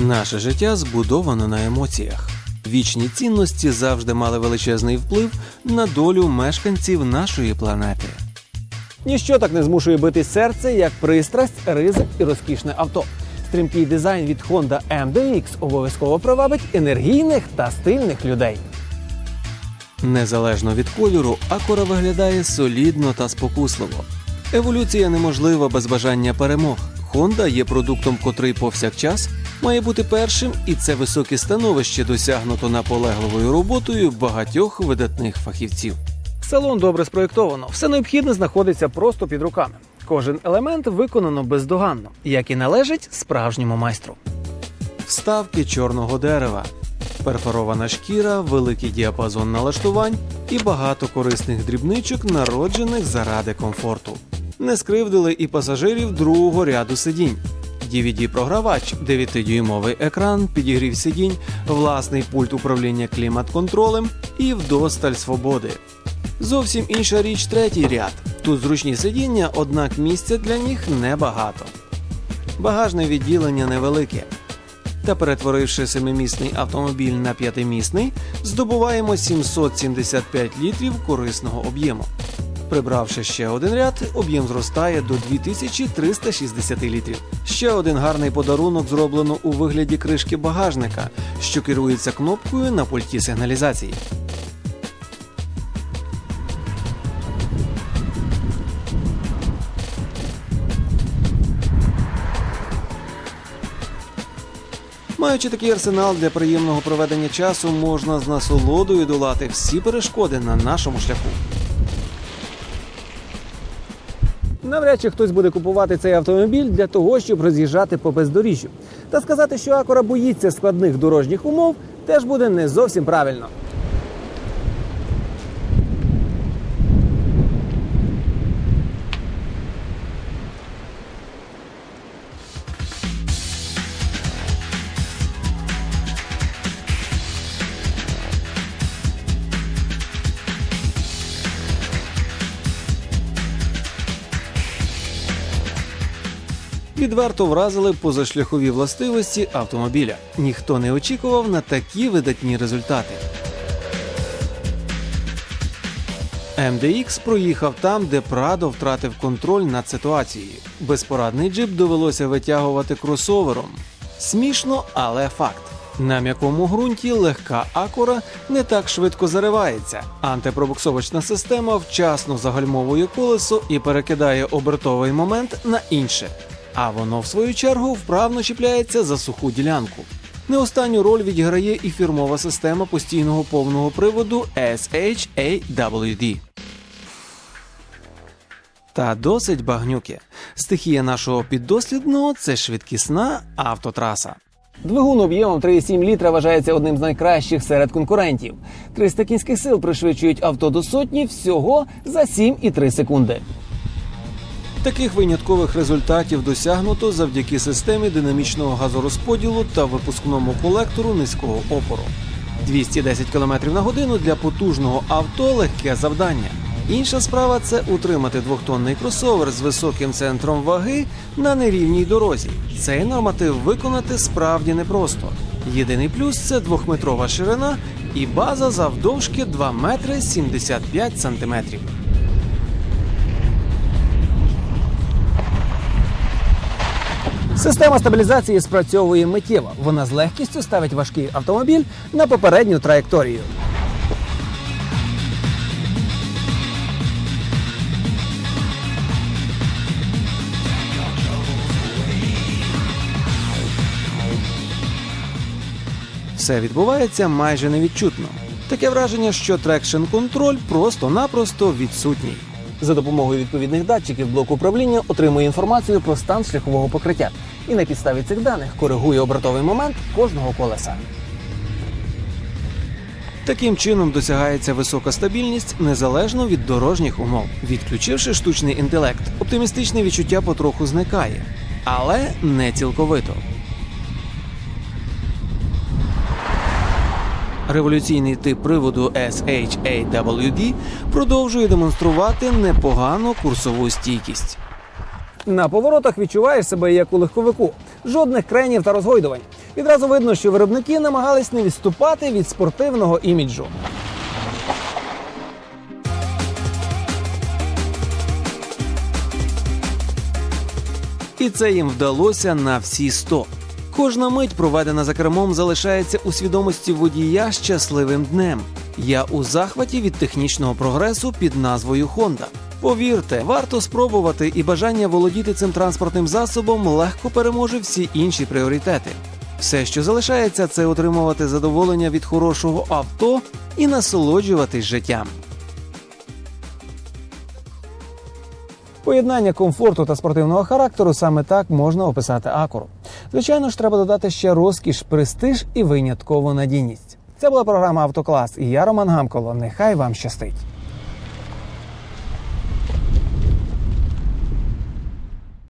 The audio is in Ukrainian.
Наше життя збудовано на емоціях. Вічні цінності завжди мали величезний вплив на долю мешканців нашої планети. Ніщо так не змушує бити серце, як пристрасть, ризик і розкішне авто. Стрімкий дизайн від Honda MDX обов'язково привабить енергійних та стильних людей. Незалежно від кольору, Акура виглядає солідно та спокусливо. Еволюція неможлива без бажання перемог. Honda є продуктом, котрий повсякчас має бути першим, і це високе становище досягнуто наполегливою роботою багатьох видатних фахівців. Салон добре спроєктовано, все необхідне знаходиться просто під руками. Кожен елемент виконано бездоганно, як і належить справжньому майстру. Вставки чорного дерева, перфорована шкіра, великий діапазон налаштувань і багато корисних дрібничок, народжених заради комфорту. Не скривдили і пасажирів другого ряду сидінь. DVD-програвач, 9-дюймовий екран, підігрів сидінь, власний пульт управління клімат-контролем і вдосталь свободи. Зовсім інша річ третій ряд. Тут зручні сидіння, однак місця для них небагато. Багажне відділення невелике. Та перетворивши семимісний автомобіль на п'ятимісний, здобуваємо 775 літрів корисного об'єму. Прибравши ще один ряд, об'єм зростає до 2360 літрів. Ще один гарний подарунок зроблено у вигляді кришки багажника, що керується кнопкою на пульті сигналізації. Маючи такий арсенал для приємного проведення часу, можна з насолодою долати всі перешкоди на нашому шляху. Навряд чи хтось буде купувати цей автомобіль для того, щоб роз'їжджати по бездоріжжю. Та сказати, що Акора боїться складних дорожніх умов, теж буде не зовсім правильно. Відверто вразили позашляхові властивості автомобіля. Ніхто не очікував на такі видатні результати. MDX проїхав там, де Прадо втратив контроль над ситуацією. Безпорадний джип довелося витягувати кросовером. Смішно, але факт. На м'якому ґрунті легка акура не так швидко заривається. Антипробуксовочна система вчасно загальмовує колесо і перекидає обертовий момент на інше. А воно, в свою чергу, вправно чіпляється за суху ділянку. Не останню роль відіграє і фірмова система постійного повного приводу SHAWD. Та досить багнюки. Стихія нашого піддослідного це швидкісна автотраса. Двигун об'ємом 3,7 літра вважається одним з найкращих серед конкурентів. 300 кінських сил пришвидшують авто до сотні всього за 7,3 секунди. Таких виняткових результатів досягнуто завдяки системі динамічного газорозподілу та випускному колектору низького опору. 210 км на годину для потужного авто легке завдання. Інша справа це утримати двохтонний кросовер з високим центром ваги на нерівній дорозі. Цей норматив виконати справді непросто. Єдиний плюс це двохметрова ширина і база завдовжки 2 метри 75 сантиметрів. Система стабілізації спрацьовує миттєво. Вона з легкістю ставить важкий автомобіль на попередню траєкторію. Все відбувається майже невідчутно. Таке враження, що трекшн контроль просто-напросто відсутній. За допомогою відповідних датчиків блок управління отримує інформацію про стан шляхового покриття і на підставі цих даних коригує обертовий момент кожного колеса. Таким чином досягається висока стабільність незалежно від дорожніх умов. Відключивши штучний інтелект, оптимістичне відчуття потроху зникає, але не цілковито. Революційний тип приводу SHAWD продовжує демонструвати непогану курсову стійкість. На поворотах відчуваєш себе як у легковику. Жодних кренів та розгойдувань. Відразу видно, що виробники намагались не відступати від спортивного іміджу. І це їм вдалося на всі 100. Кожна мить, проведена за кермом, залишається у свідомості водія щасливим днем. Я у захваті від технічного прогресу під назвою Honda. Повірте, варто спробувати, і бажання володіти цим транспортним засобом легко переможе всі інші пріоритети. Все, що залишається, це отримувати задоволення від хорошого авто і насолоджуватись життям. Поєднання комфорту та спортивного характеру саме так можна описати акуру. Звичайно ж, треба додати ще розкіш, престиж і виняткову надійність. Це була програма Автоклас, і я Роман Гамколо. Нехай вам щастить.